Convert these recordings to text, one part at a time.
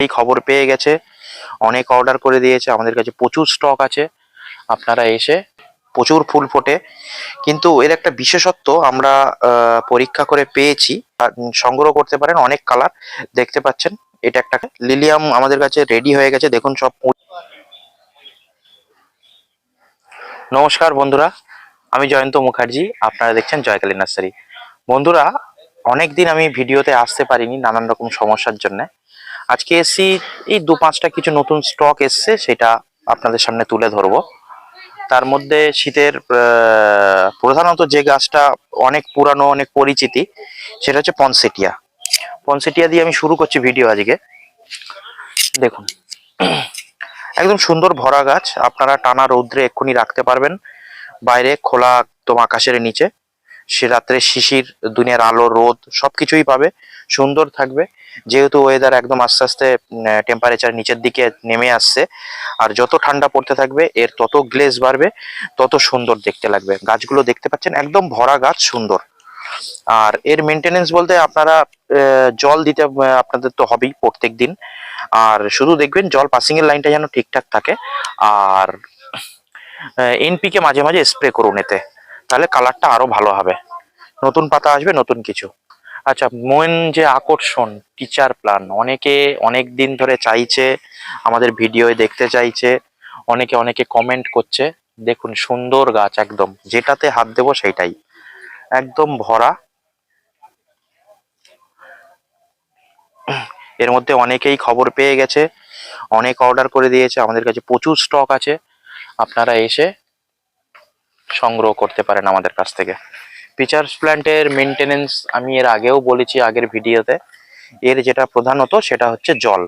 এই খবর পেয়ে গেছে। অনেক অর্ডার করে দিয়েছে। আমাদের কাছে প্রচুর স্টক আছে। আপনারা এসে প্রচুর ফুল ফোটে। কিন্তু এর একটা বিশেষত্ব আমরা পরীক্ষা করে পেয়েছি। সংগ্রহ করতে পারেন অনেক কালার দেখতে পাচ্ছেন, এটা একটা লিলিয়াম আমাদের কাছে রেডি হয়ে গেছে। দেখুন সব নমস্কার বন্ধুরা, আমি জয়ন্ত মুখার্জি। আপনারা দেখছেন জয়কালী নার্সারি। বন্ধুরা, অনেকদিন আমি ভিডিওতে আসতে পারিনি নানান রকম সমস্যার জন্য। আজকে এসি এই দু পাঁচটা কিছু নতুন স্টক এসছে, সেটা আপনাদের সামনে তুলে ধরবো। তার মধ্যে শীতের প্রধানত যে গাছটা অনেক পুরানো, অনেক পরিচিতি, সেটা হচ্ছে পনসেটিয়া। পনসেটিয়া দিয়ে আমি শুরু করছি ভিডিও আজকে। দেখুন, একদম সুন্দর ভরা গাছ, আপনারা টানা রৌদ্রে এক্ষুনি রাখতে পারবেন। বাইরে খোলা একদম আকাশের নিচে সে রাত্রে শিশির, দুনিয়ার আলো, রোদ, সবকিছুই পাবে। সুন্দর থাকবে। যেহেতু ওয়েদার একদম আস্তে আস্তে টেম্পারেচার নিচের দিকে নেমে আসছে। আর যত ঠান্ডা পড়তে থাকবে, এর তত গ্লেজ বাড়বে, তত সুন্দর দেখতে লাগবে। গাছগুলো দেখতে পাচ্ছেন, একদম ভরা গাছ, সুন্দর। আর এর মেনটেনেন্স বলতে আপনারা জল দিতে আপনাদের তো হবেই প্রত্যেক দিন আর শুধু দেখবেন, জল পাসিং এর লাইনটা যেন ঠিকঠাক থাকে। আর এনপিকে মাঝে মাঝে স্প্রে করুন এতে। তাহলে কালারটা আরও ভালো হবে। নতুন পাতা আসবে, নতুন কিছু। আচ্ছা মেন যে আকর্ষণ টিচার প্ল্যান অনেকে অনেক দিন ধরে চাইছে, আমাদের ভিডিওয়ে দেখতে চাইছে, অনেকে অনেকে কমেন্ট করছে, দেখুন সুন্দর গাছ একদম, যেটাতে হাত দেবো সেইটাই একদম ভরা। এর মধ্যে অনেকেই খবর পেয়ে গেছে, অনেক অর্ডার করে দিয়েছে, আমাদের কাছে প্রচুর স্টক আছে, আপনারা এসে সংগ্রহ করতে পারেন আমাদের কাছ থেকে। পিচার্স প্ল্যান্টের মেনটেনেন্স আমি এর আগেও বলেছি আগের ভিডিওতে। এর যেটা প্রধানত সেটা হচ্ছে জল।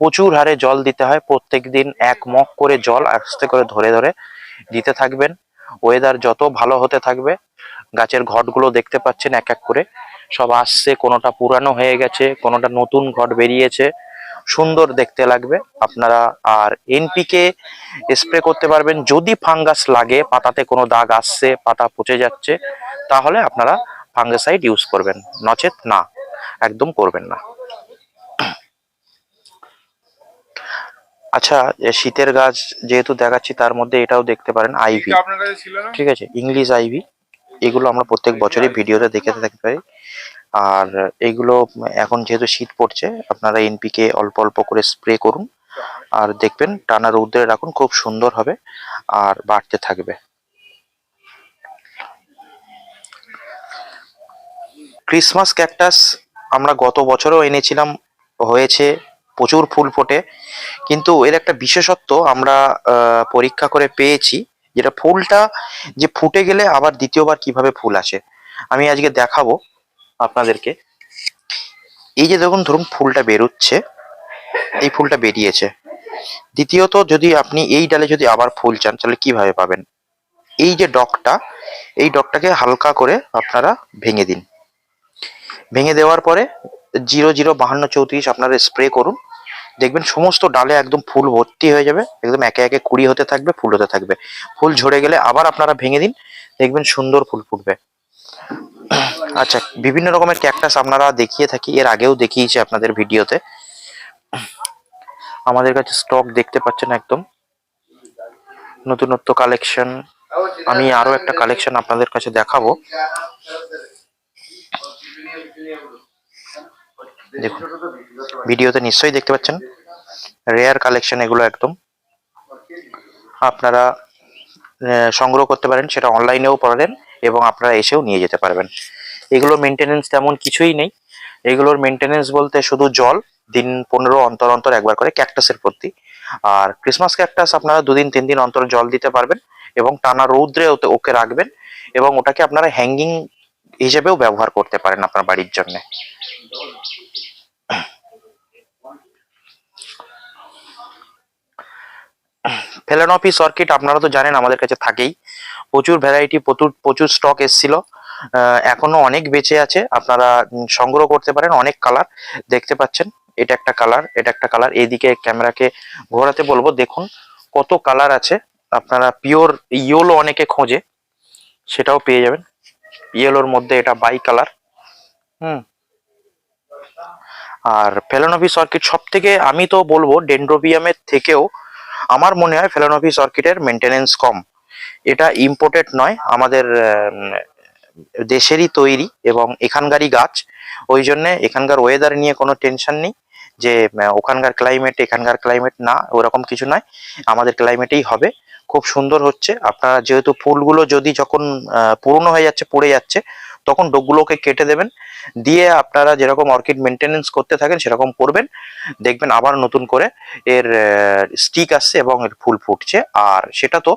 প্রচুর হারে জল দিতে হয়। প্রত্যেক দিন এক মগ করে জল আস্তে করে ধরে ধরে দিতে থাকবেন। ওয়েদার যত ভালো হতে থাকবে, গাছের ঘটগুলো দেখতে পাচ্ছেন এক এক করে। সব আসছে, কোনোটা পুরানো হয়ে গেছে, কোনোটা নতুন ঘট বেরিয়েছে। সুন্দর দেখতে লাগবে। আপনারা আর এনপিকে স্প্রে করতে পারবেন। যদি ফাঙ্গাস লাগে পাতাতে কোনো দাগ আসছে পাতা পচে যাচ্ছে তাহলে আপনারা ফাঙ্গাসাইড ইউজ করবেন। নচেত না একদম করবেন না। আচ্ছা শীতের গাছ যেহেতু দেখাচ্ছি তার মধ্যে এটাও দেখতে পারেন আইভি। ঠিক আছে ইংলিশ আইভি। এগুলো আমরা প্রত্যেক বছরই ভিডিওতে দেখে থাকতে পারি আর এগুলো, এখন যেহেতু শীত পড়ছে, আপনারা এনপিকে অল্প অল্প করে স্প্রে করুন। আর দেখবেন টানা রৌদ্রে রাখুন, খুব সুন্দর হবে আর বাড়তে থাকবে। ক্রিসমাস ক্যাকটাস আমরা গত বছরও এনেছিলাম, হয়েছে প্রচুর ফুল ফোটে। কিন্তু এর একটা বিশেষত্ব আমরা পরীক্ষা করে পেয়েছি, যেটা ফুলটা যে ফুটে গেলে আবার দ্বিতীয়বার কীভাবে ফুল আসে। আমি আজকে দেখাবো। আপনাদেরকে। এই যে দেখুন, ধরুন ফুলটা বেরোচ্ছে, এই ফুলটা বেরিয়েছে। দ্বিতীয়ত, যদি আপনি এই ডালে যদি আবার ফুল চান, তাহলে কীভাবে পাবেন? এই যে ডগটা এই ডগটাকে হালকা করে আপনারা ভেঙে দিন। ভেঙে দেওয়ার পরে জিরো জিরো বাহান্ন চৌত্রিশ আপনারা স্প্রে করুন। দেখবেন সমস্ত ডালে একদম ফুল ভর্তি হয়ে যাবে, একদম একে একে কুড়ি হতে থাকবে, ফুল হতে থাকবে। ফুল ঝরে গেলে আবার আপনারা ভেঙে দিন, দেখবেন সুন্দর ফুল ফুটবে। আচ্ছা বিভিন্ন রকমের ক্যাকটাস আপনারা দেখিয়ে থাকি, এর আগেও দেখিয়েছি আপনাদের ভিডিওতে। আমাদের কাছে স্টক দেখতে পাচ্ছেন একদম। নতুনত্ব কালেকশন আমি আরও একটা কালেকশন আপনাদের কাছে দেখাবো। দেখুন, ভিডিওতে নিশ্চয়ই দেখতে পাচ্ছেন। রেয়ার কালেকশন এগুলো একদম। আপনারা সংগ্রহ করতে পারেন, সেটা অনলাইনেও পারেন এবং আপনারা এসেও নিয়ে যেতে পারবেন। এগুলোর মেনটেনেন্স তেমন কিছুই নেই। এগুলোর মেনটেনেন্স বলতে শুধু জল, দিন পনেরো অন্তর অন্তর একবার করে ক্যাকটাসের প্রতি আর ক্রিসমাস ক্যাকটাস আপনারা দুদিন, তিন দিন অন্তর জল দিতে পারবেন এবং টানা রৌদ্রে ওতে ওকে রাখবেন এবং ওটাকে আপনারা হ্যাঙ্গিং হিসেবেও ব্যবহার করতে পারেন আপনার বাড়ির জন্য। ফেলানফিস অর্কিড আপনারা তো জানেন, আমাদের কাছে থাকেই। প্রচুর ভ্যারাইটি প্রচুর প্রচুর স্টক এসছিল। এখনও অনেক বেঁচে আছে। আপনারা সংগ্রহ করতে পারেন। অনেক কালার দেখতে পাচ্ছেন। এটা একটা কালার এটা একটা কালার এইদিকে ক্যামেরাকে ঘোরাতে বলব। দেখুন কত কালার আছে। আপনারা পিওর ইয়েলো অনেকে খোঁজে। সেটাও পেয়ে যাবেন। ইয়েলোর মধ্যে এটা বাই কালার হুম। আর ফেলোনফিস অর্কিড সব থেকে আমি তো বলব ডেন্ড্রোবিয়ামের থেকেও আমার মনে হয় ফেলোনফিস অর্কিডের মেনটেনেন্স কম। এটা ইম্পোর্টেড নয়, আমাদের দেশেরই তৈরি এবং এখানকারই গাছ। ওই জন্যে এখানকার ওয়েদার নিয়ে কোনো টেনশন নেই যে ওখানকার ক্লাইমেট এখানকার ক্লাইমেট না, ওরকম কিছু নয়। আমাদের ক্লাইমেটেই হবে। খুব সুন্দর হচ্ছে। আপনারা যেহেতু ফুলগুলো যদি যখন পুরনো হয়ে যাচ্ছে, পড়ে যাচ্ছে তখন ডোকগুলোকে কেটে দেবেন। দিয়ে আপনারা যেরকম অর্কিড মেনটেনেন্স করতে থাকেন, সেরকম করবেন। দেখবেন আবার নতুন করে এর স্টিক আসছে এবং এর ফুল ফুটছে। আর সেটা তো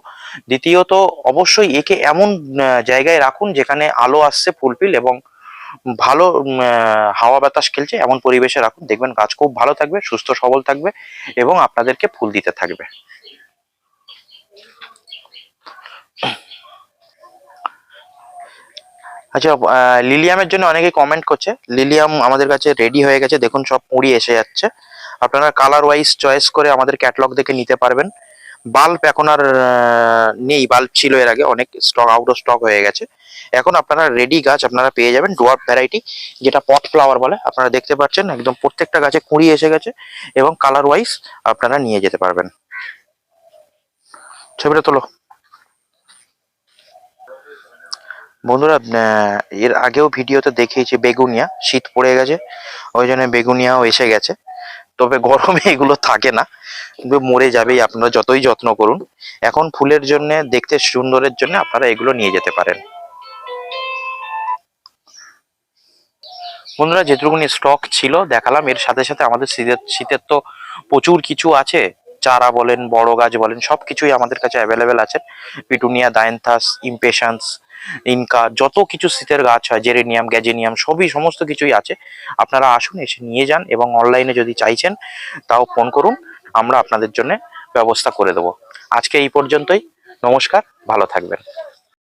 দ্বিতীয়ত অবশ্যই একে এমন জায়গায় রাখুন যেখানে আলো আসছে ফুলফিল এবং ভালো হাওয়া বাতাস খেলছে এমন পরিবেশে রাখুন। দেখবেন গাছ খুব ভালো থাকবে, সুস্থ সবল থাকবে এবং আপনাদেরকে ফুল দিতে থাকবে। আচ্ছা লিলিয়ামের জন্য অনেকে কমেন্ট করছে। লিলিয়াম আমাদের কাছে রেডি হয়ে গেছে, দেখুন সব পুড়ি এসে যাচ্ছে। আপনারা কালার ওয়াইজ চয়েস করে আমাদের ক্যাটালগ দেখে নিতে পারবেন। বাল্ব এখন আর নেই বাল্ব ছিল এর আগে, অনেক স্টক আউট অফ স্টক হয়ে গেছে। এখন আপনারা রেডি গাছ আপনারা পেয়ে যাবেন ডোয়ার্ফ ভ্যারাইটি যেটা পট ফ্লাওয়ার বলে, আপনারা দেখতে পাচ্ছেন, একদম প্রত্যেকটা গাছে কুঁড়ি এসে গেছে, এবং কালার ওয়াইজ আপনারা নিয়ে যেতে পারবেন। ছবিটা তোলো। বন্ধুরা এর আগেও ভিডিওতে দেখিয়েছি বেগুনিয়া, শীত পড়ে গেছে, ওই জন্য বেগুনিয়াও এসে গেছে। তবে গরমে এগুলো থাকে না মরে যাবেই, আপনারা যতই যত্ন করুন। এখন ফুলের জন্য, দেখতে সুন্দরের জন্য আপনারা এগুলো নিয়ে যেতে পারেন। বন্ধুরা, যেটুকুনি স্টক ছিল, দেখালাম। এর সাথে সাথে আমাদের শীতের শীতের তো প্রচুর কিছু আছে। চারা বলেন, বড় গাছ বলেন সব কিছুই আমাদের কাছে অ্যাভেলেবেল আছে। পিটুনিয়া ডায়েন্থাস ইমপেশান্স ইনকা, যত কিছু শীতের গাছ হয়, জেরেনিয়াম, গ্যাজেনিয়াম, সবই সমস্ত কিছুই আছে। আপনারা আসুন, এসে নিয়ে যান এবং অনলাইনে যদি চাইছেন, তাও ফোন করুন। আমরা আপনাদের জন্য ব্যবস্থা করে দেব। আজকে এই পর্যন্তই। নমস্কার, ভালো থাকবেন।